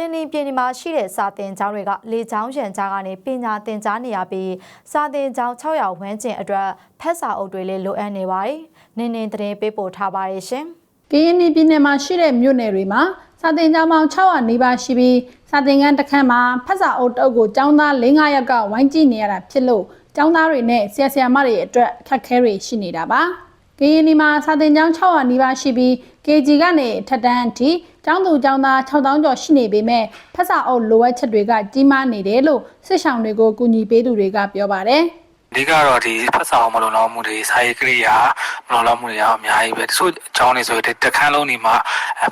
ရင်နီပြည်နယ်မှာရှိတဲ့စာသင်ကျောင်းတွေကလေကျောင်းရန်ကြားကနေပညာသင်ကြားနေရပြီးစာသင်ကျောင်း600ဝန်းကျင်အတွက်ဖက်စာအုပ်တွေလည်းလိုအပ်နေပါတယ်။နင်းနင်းသတင်းပေးပို့ထားပါတယ်ရှင်။ကရင်ပြည်နယ်မှာရှိတဲ့မြို့နယ်တွေမှာစာသင်ကျောင်းပေါင်း600နီးပါးရှိပြီးစာသင်ခန်းတစ်ခန်းမှာဖက်စာအုပ်တုပ်ကိုကျောင်းသား4-5ယောက်ကဝိုင်းကြည့်နေရတာဖြစ်လို့ကျောင်းသားတွေနဲ့ဆရာဆရာမတွေအတွက်အခက်အခဲတွေရှိနေတာပါကရင်ပြည်မှာစာသင်ကျောင်း600နီးပါးရှိပြီး KG ကနေထက်တန်းအထိကျောင်းသူကျောင်းသား6000ကျော်ရှိနေပေမဲ့ဖက်စာအုပ်လိုအပ်ချက်တွေကကြီးမားနေတယ်လို့စစ်ဆောင်တွေကိုကူညီပေးသူတွေကပြောပါတယ်။အဓိကတော့ဒီဖက်ဆောင်မလုံလောက်မှုတွေစာရေးကိရိယာမလုံလောက်မှုတွေကအများကြီးပဲတချို့အကြောင်းတွေဆိုရင်တခန်းလုံးဒီမှာ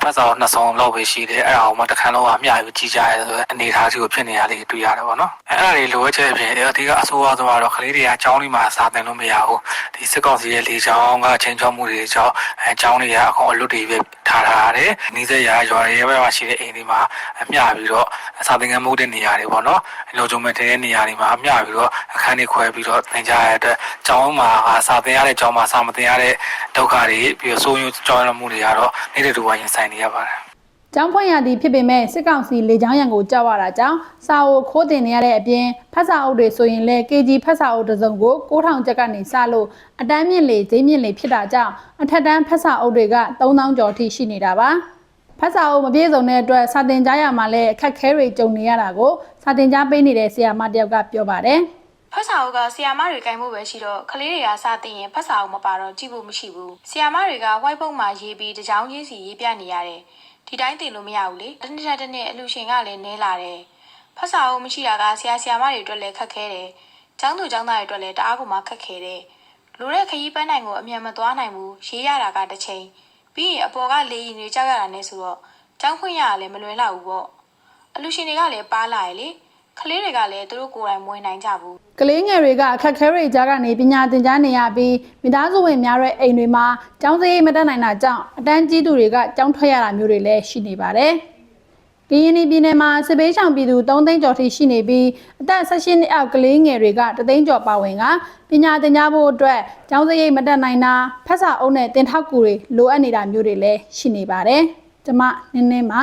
ဖက်ဆောင်နှစ်ဆောင်လောက်ပဲရှိတယ်အဲ့ဒါအောင်မှတခန်းလုံးကအများကြီးကြီးကြရဲဆိုအနေထားကြီးကိုဖြစ်နေရလေးတွေ့ရတယ်ပေါ့နော်အဲ့ဒါတွေလိုအပ်ချက်အပြင်အဓိကအဆိုးအဆုံးကတော့ကလေးတွေကအကြောင်းလေးမှာစာသင်လို့မရဘူးဒီစစ်ကောင်စီရဲ့လေချောင်းကချင်းချောမှုတွေကြောင့်အကြောင်းတွေကအကုန်အလွတ်တွေပဲထားထားရတယ်နီးစက်ရာရွာတွေရဲ့ဘက်မှာရှိတဲ့အိမ်တွေမှာအမျှပြီးတော့စာသင်ခန်းမဟုတ်တဲ့နေရာတွေပေါ့နော်လုံခြုံမဲ့တဲ့နေရာတွေမှာအမျှပြီးတော့အ ခန်းတွေခွဲပြီးတော့သင်ကြားရတဲ့အတွက်ကျောင်းမှာစာသင်ရတဲ့ကျောင်းမှာစာမသင်ရတဲ့ဒုက္ခတွေပြီးတော့ဆိုးရုံကြောင်းရမှုတွေကတော့နေတဲ့တူဝိုင်းရင်ဆိုင်နေရပါတယ်ကျောင်းဖွင့်ရသည်ဖြစ်ပေမဲ့စစ်ကောင်စီလေကြောင်းရန်ကိုကြောက်ရတာကြောင့်စာအုပ်ခိုးတင်နေရတဲ့အပြင်ဖတ်စာအုပ်တွေဆိုရင်လည်း KG ဖတ်စာအုပ်တစ်စုံကို9000ကျပ်ကနေစလို့အတန်းမြင့်လေဈေးမြင့်လေဖြစ်တာကြောင့်အထက်တန်းဖတ်စာအုပ်တွေက3000ကျော်ထိရှိနေတာပါဖတ်စာအုပ်မပြည့်စုံတဲ့အတွက်စာတင်ကြားရမှာလည်းအခက်ခဲတွေကြုံနေရတာကိုစာတင်ကြားပေးနေတဲ့ဆရာမတယောက်ကပြောပါတယ် ဖတ်စာအုပ်ကဆီယာမတွေကင်မှုပဲရှိတော့ကလေးတွေကစတင်ရင်ဖတ်စာအုပ်မပါတော့ကြည့်ဖို့မရှိဘူးဆီယာမတွေက white book မှာရေးပြီးတကြောင်ချင်းစီရေးပြနေရတယ်ဒီတိုင်းတင်လို့မရဘူးလေတစ်နှစ်တစ်နှစ်အလူရှင်ကလည်းနဲလာတယ်ဖတ်စာအုပ်မရှိတာကဆီယာဆီယာမတွေအတွက်လည်းခက်ခဲတယ်ကျောင်းသူကျောင်းသားတွေအတွက်လည်းတအားကိုမှခက်ခဲတယ်လူတဲ့ခရီးပန်းနိုင်ကိုအမြန်မသွားနိုင်ဘူးရေးရတာကတစ်ချိန်ပြီးရင်အပေါ်ကလေရင်တွေကြောက်ရတာနဲ့ဆိုတော့ကျောင်းခွင့်ရတာလည်းမလွယ်လောက်ဘူးပေါ့အလူရှင်တွေကလည်းပါလာရလေ ကလေးတွေကလည်းသူတို့ကိုယ်တိုင်မဝင်နိုင်ကြဘူးကလေးငယ်တွေကအခက်ခဲတွေကြားကနေပညာသင်ကြားနေရပြီးမိသားစုဝင်များတဲ့အိမ်တွေမှာကျောင်းစရိတ်မတက်နိုင်တာကြောင့်အတန်းကြီးသူတွေကကျောင်းထွက်ရတာမျိုးတွေလည်းရှိနေပါတယ်။ကရင်ပြည်နယ်မှာစစ်ဘေးရှောင်ပြည်သူ3သိန်းကျော်ထိရှိနေပြီးအသက်16နှစ်အောက်ကလေးငယ်တွေက3သိန်းကျော်ပါဝင်ကပညာသင်ကြားဖို့အတွက်ကျောင်းစရိတ်မတက်နိုင်တာဖက်စာအုပ်နဲ့တင်ထောက်ကူတွေလိုအပ်နေတာမျိုးတွေလည်းရှိနေပါတယ်။ကျွန်မနင်းနင်းပါ